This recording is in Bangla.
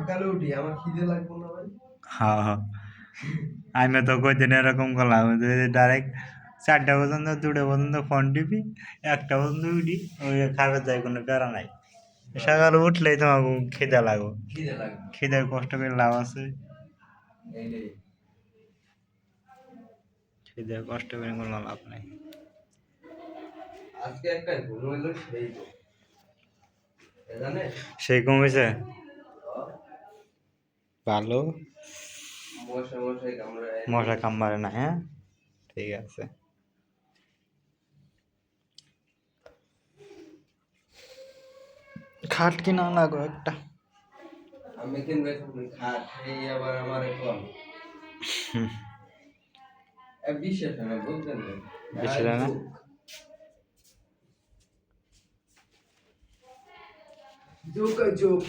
সকালে উঠি আমার খিদে লাগবো না ভাই। হ্যাঁ হ্যাঁ। আমি তো কদিন এরকম করলাম ডাইরেক্ট চারটা পর্যন্ত দুটো পর্যন্ত ফোন টিপি একটা পর্যন্ত উঠি ওই খাবে যায় কোনো প্যারা নাই। সকালে উঠলেই তোমাকে খিদে লাগো খিদের কষ্ট করে লাভ আছে। খিদের কষ্ট করে কোনো লাভ নাই। আজকে একটা ঘুম হইল সেই কমেছে ভালো? মশা কামড়ে না হ্যাঁ? ঠিক আছে। খাট কিনা লাগো একটা? আমি কিনবো এখন খাট এই আবার আমার কম এ বিশ্বাস না বুঝলেন হয় না? যোগ যোগ